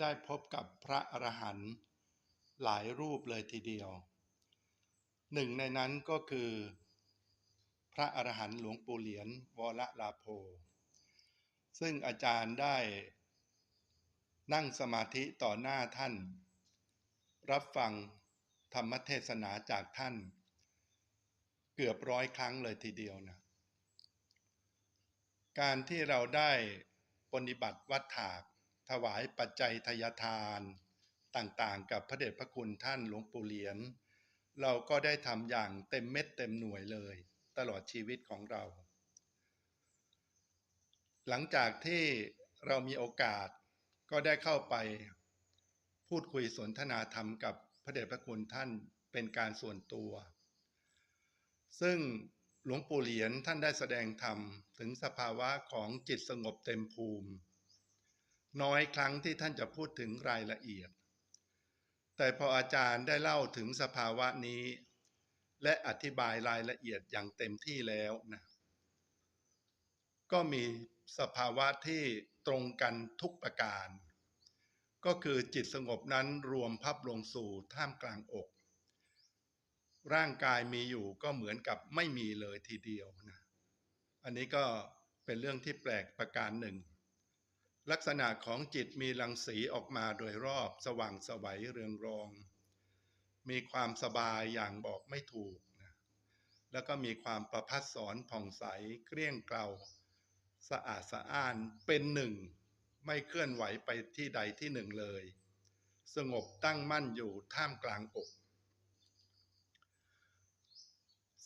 ได้พบกับพระอรหันต์หลายรูปเลยทีเดียว หนึ่งในนั้นก็คือ พระอรหันต์หลวงปู่เหรียญวรลาโภซึ่งอาจารย์ได้นั่งสมาธิต่อหน้าท่าน รับฟังธรรมเทศนาจากท่าน เกือบร้อยครั้งเลยทีเดียวนะ การที่เราได้ปฏิบัติวัดถาก ถวายปัจจัยทยทานต่างๆ กับพระเดชพระคุณท่านหลวงปู่เหรียญเราก็ได้ทำอย่างเต็มเม็ดเต็มหน่วยเลย ตลอดชีวิตของเรา หลังจากที่เรามีโอกาสก็ได้เข้าไปพูดคุยสนทนาธรรมกับพระเดชพระคุณท่านเป็นการส่วนตัว ซึ่งหลวงปู่เหรียญท่านได้แสดงธรรมถึงสภาวะของจิตสงบเต็มภูมิ น้อยครั้งที่ท่านจะพูดถึงรายละเอียด แต่พออาจารย์ได้เล่าถึงสภาวะนี้ และอธิบายรายละเอียดอย่างเต็มที่แล้วนะก็มีสภาวะที่ตรงกันทุกประการ ก็คือจิตสงบนั้นรวมพับลงสู่ท่ามกลางอก ร่างกายมีอยู่ก็เหมือนกับไม่มีเลยทีเดียวนะอันนี้ก็เป็นเรื่องที่แปลกประการหนึ่ง ลักษณะของจิตมีรังสีออกมาโดยรอบสว่างสวัยเรืองรอง มีความสบายอย่างบอกไม่ถูกนะแล้วก็มีความประพัดสอนผ่องใสเกลี้ยงเกลาสะอาดสะอ้านเป็นหนึ่ง ไม่เคลื่อนไหวไปที่ใดที่หนึ่งเลย สงบตั้งมั่นอยู่ท่ามกลางอก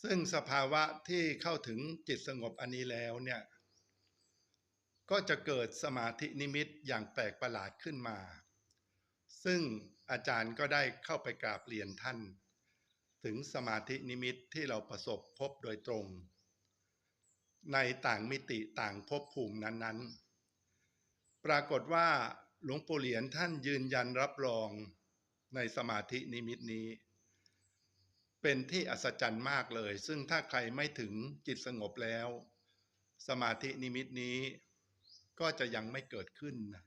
ซึ่งสภาวะที่เข้าถึงจิตสงบอันนี้แล้วเนี่ย ก็จะเกิดสมาธินิมิตอย่างแปลกประหลาดขึ้นมา ซึ่งอาจารย์ก็ได้เข้าไปกราบเรียนท่าน ถึงสมาธินิมิตที่เราประสบพบโดยตรง ในต่างมิติต่างภพภูมินั้นๆ ปรากฏว่าหลวงปู่เหรียญท่านยืนยันรับรองในสมาธินิมิตนี้ เป็นที่อัศจรรย์มากเลย ซึ่งถ้าใครไม่ถึงจิตสงบแล้ว สมาธินิมิตนี้ ก็จะยังไม่เกิดขึ้นนะ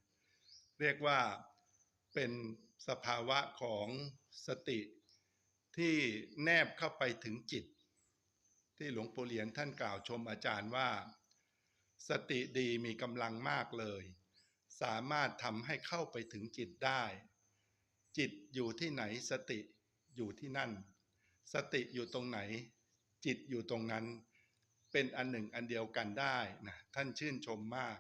เรียกว่าเป็นสภาวะของสติที่แนบเข้าไปถึงจิต ที่หลวงปู่เหรียญท่านกล่าวชมอาจารย์ว่า สติดีมีกำลังมากเลย สามารถทำให้เข้าไปถึงจิตได้ จิตอยู่ที่ไหนสติอยู่ที่นั่น สติอยู่ตรงไหน จิตอยู่ตรงนั้น เป็นอันหนึ่งอันเดียวกันได้นะท่านชื่นชมมาก